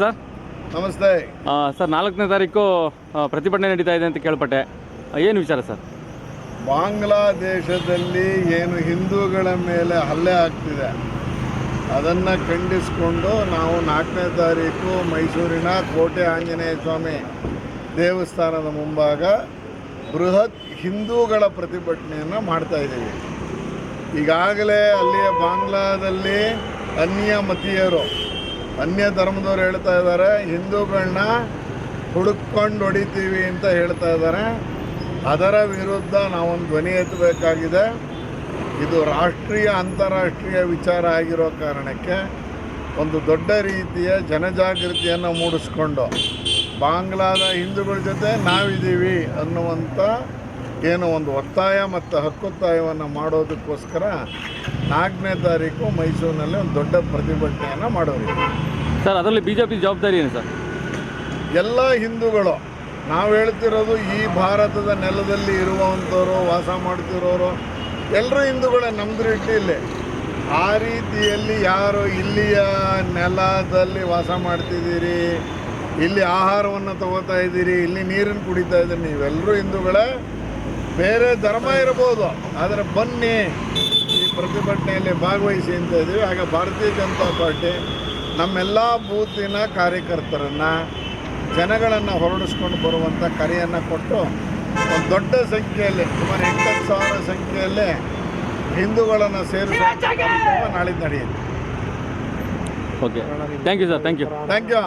Sir? ನಮಸ್ತೆ. Sir ನಾಲ್ಕನೇ ತಾರೀಕು ಪ್ರತಿಭಟನೆ ನಡೀತಾ ಇದೆ ಅಂತ ಕೇಳ್ಪಟ್ಟೆ. ಏನು ವಿಚಾರ ಸರ್? ಬಾಂಗ್ಲಾದೇಶದಲ್ಲಿ ಏನು ಹಿಂದೂಗಳ ಮೇಲೆ ಹಲ್ಲೆ ಆಗ್ತಿದೆ ಅದನ್ನು ಖಂಡಿಸಿಕೊಂಡು ನಾವು ನಾಲ್ಕನೇ ತಾರೀಕು ಮೈಸೂರಿನ ಕೋಟೆ ಆಂಜನೇಯ ಸ್ವಾಮಿ ದೇವಸ್ಥಾನದ ಮುಂಭಾಗ ಬೃಹತ್ ಹಿಂದೂಗಳ ಪ್ರತಿಭಟನೆಯನ್ನು ಮಾಡ್ತಾ ಇದ್ದೀವಿ. ಈಗಾಗಲೇ ಅಲ್ಲಿಯ ಬಾಂಗ್ಲಾದಲ್ಲಿ ಅನ್ಯ ಮತೀಯರು ಅನ್ಯ ಧರ್ಮದವ್ರು ಹೇಳ್ತಾ ಇದ್ದಾರೆ ಹಿಂದೂಗಳನ್ನ ಹುಡುಕೊಂಡು ಹೊಡಿತೀವಿ ಅಂತ ಹೇಳ್ತಾ ಇದ್ದಾರೆ. ಅದರ ವಿರುದ್ಧ ನಾವೊಂದು ಧ್ವನಿ ಎತ್ತಬೇಕಾಗಿದೆ. ಇದು ರಾಷ್ಟ್ರೀಯ, ಅಂತಾರಾಷ್ಟ್ರೀಯ ವಿಚಾರ ಆಗಿರೋ ಕಾರಣಕ್ಕೆ ಒಂದು ದೊಡ್ಡ ರೀತಿಯ ಜನಜಾಗೃತಿಯನ್ನು ಮೂಡಿಸ್ಕೊಂಡು, ಬಾಂಗ್ಲಾದ ಹಿಂದೂಗಳ ಜೊತೆ ನಾವಿದ್ದೀವಿ ಅನ್ನುವಂಥ ಏನು ಒಂದು ಒತ್ತಾಯ ಮತ್ತು ಹಕ್ಕೊತ್ತಾಯವನ್ನು ಮಾಡೋದಕ್ಕೋಸ್ಕರ ನಾಲ್ಕನೇ ತಾರೀಕು ಮೈಸೂರಿನಲ್ಲಿ ಒಂದು ದೊಡ್ಡ ಪ್ರತಿಭಟನೆಯನ್ನು ಮಾಡೋರು. ಸರ್ ಅದರಲ್ಲಿ ಬಿ ಜೆ ಪಿ ಜವಾಬ್ದಾರಿ ಏನು ಸರ್? ಎಲ್ಲ ಹಿಂದೂಗಳು ನಾವು ಹೇಳ್ತಿರೋದು ಈ ಭಾರತದ ನೆಲದಲ್ಲಿ ಇರುವಂಥವ್ರು ವಾಸ ಮಾಡ್ತಿರೋರು ಎಲ್ಲರೂ ಹಿಂದೂಗಳೇ ನಮ್ಮದು ಇಲ್ಲಿ ಆ ರೀತಿಯಲ್ಲಿ ಯಾರು ಇಲ್ಲಿಯ ನೆಲದಲ್ಲಿ ವಾಸ ಮಾಡ್ತಿದ್ದೀರಿ ಇಲ್ಲಿ ಆಹಾರವನ್ನು ತಗೋತಾ ಇದ್ದೀರಿ ಇಲ್ಲಿ ನೀರನ್ನು ಕುಡಿತಾ ಇದ್ದೀರಿ ನೀವೆಲ್ಲರೂ ಹಿಂದೂಗಳೇ ಬೇರೆ ಧರ್ಮ ಇರ್ಬೋದು ಆದರೆ ಬನ್ನಿ ಈ ಪ್ರತಿಭಟನೆಯಲ್ಲಿ ಭಾಗವಹಿಸಿ ಅಂತ ಇದ್ದೀವಿ. ಹಾಗೆ ಭಾರತೀಯ ಜನತಾ ಪಾರ್ಟಿ ನಮ್ಮೆಲ್ಲ ಬೂತಿನ ಕಾರ್ಯಕರ್ತರನ್ನು ಜನಗಳನ್ನು ಹೊರಡಿಸ್ಕೊಂಡು ಬರುವಂಥ ಕರೆಯನ್ನು ಕೊಟ್ಟು ಒಂದು ದೊಡ್ಡ ಸಂಖ್ಯೆಯಲ್ಲಿ ಸುಮಾರು ಎಂಟತ್ತು ಸಾವಿರ ಸಂಖ್ಯೆಯಲ್ಲಿ ಹಿಂದೂಗಳನ್ನು ಸೇರಿಸುವ ಕಾರ್ಯಕ್ರಮ ನಾಳೆ ನಡೆಯುತ್ತೆ. Okay thank you sir thank you thank you